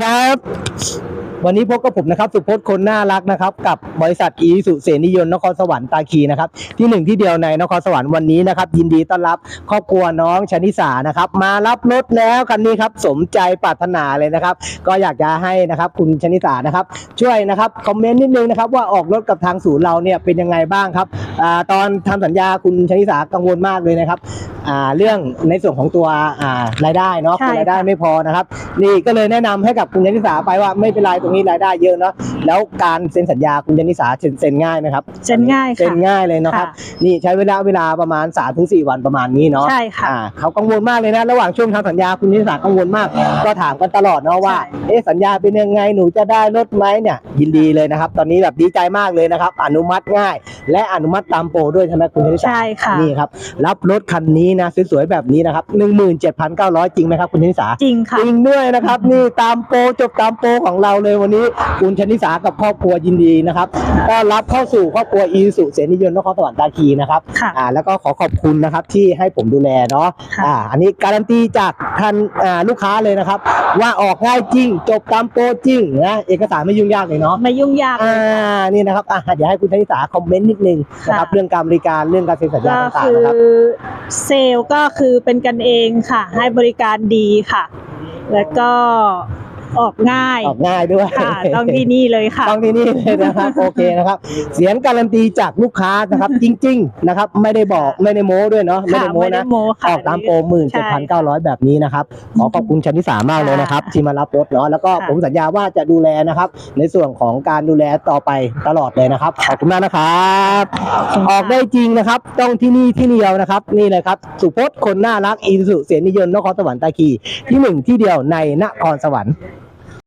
ครับ วันนี้พบกับผมนะครับสุพจน์คนน่ารักนะครับ กับบริษัทอีสุเสนิยนต์นครสวรรค์ตาคีนะครับที่หนึ่งที่เดียวในนครสวรรค์วันนี้นะครับยินดีต้อนรับครอบครัวน้องชนิสานะครับมารับรถแล้วคันนี้ครับสมใจปรารถนาเลยนะครับ ก็อยากจะให้นะครับคุณชนิสานะครับ ช่วยนะครับคอมเมนต์นิดนึงนะครับว่าออกรถกับทางศูนย์เราเนี่ยเป็นยังไงบ้างครับอ่าตอนทำสัญญาคุณชนิสากังวลมากเลยนะครับอ่าเรื่องในส่วนของตัวอ่ารายได้เนาะใช่คือรายได้ค่ะไม่พอนะครับ นี่ก็เลยแนะนำให้กับคุณยนิสาไปว่าไม่เป็นไรตรงนี้รายได้เยอะเนาะแล้วการเซ็นสัญญาคุณยนิสาเซ็นเซ็นง่ายไหมครับเซ็นง่ายค่ะเซ็นง่ายเลยเนาะครับค่ะนี่ใช้เวลาเวลาประมาณ3าถึงสวันประมาณนี้เนาะใช่ค่ะอ่าเขากังวลมากเลยนะ ระหว่างช่วงทำสัญญาคุณยนิสากังวลมาก ก็ถามกันตลอดเนาะว่าใช่เอ๊ะสัญญาเป็นยังไงหนูจะได้รถไหมเนี่ยยินดีเลยนะครับ ตอนนี้แบบดีใจมากเลยนะครับ อนุมัติง่าย และอนุมัติตามโปรด้วยใช่ไหมคุณยนิสาใช่ค่ะนี่ครับรับรถคันนี้นะสวยๆแบบนี้นะครับ17,900จริงไหมครับคุณชนิสาจริงค่ะจริงด้วยนะครับนี่ตามโปรจบตามโปรของเราเลยวันนี้คุณชนิสากับครอบครัวยินดีนะครับต้อนรับเข้าสู่ครอบครัวอีสุเสนิยนต์นครสวรรค์ตาคีนะครับค่ะอ่าแล้วก็ขอขอบคุณนะครับที่ให้ผมดูแลเนาะค่ะอ่าอันนี้การันตีจากท่านอ่าลูกค้าเลยนะครับ ว่าออกง่ายจริง จบตามโปรจริงนะเอกสารไม่ยุ่งยากเลยเนาะไม่ยุ่งยากเลอ่าย นี่นะครับอะเดี๋ยวให้คุณชนิสาคอมเมนต์นิดนึงนะครับค่ะ เรื่องการบริการเรื่องการเซ็นสัญญาก็ต่างคืๆอนะครับ เซลล์ก็คือเป็นกันเองค่ะ ให้บริการดีค่ะ แล้วก็ ออกง่ายออกง่ายด้วยค่ะต้องที่นี่เลยค่ะต้องที่นี่เลยนะครับโอเคนะครับ เสียงการันตีจากลูกค้านะครับ จริง ๆนะครับ ไม่ได้บอกไม่ได้โม้ด้วยเนาะไม่ค่ะได้โม้ไม่ได้นะโมค่ะออกตามโปรหมื่นเจ็ดพันเก้าร้อยแบบนี้นะครับขอขอบคุณชนิสามากเลยนะครับที่มารับรถเนาะแล้วก็ค่ะผมสัญญาว่าจะดูแลนะครับ ในส่วนของการดูแลต่อไปตลอดเลยนะครับขอบคุณมากนะครับออกได้จริงนะครับ ต้องที่นี่ที่เดียวนะครับ นี่เลยครับสุพจน์คนน่ารักอีสุเสียนิยนต์นครสวรรค์ตาคีที่หนึ่งที่เดียวในนครสวรรค์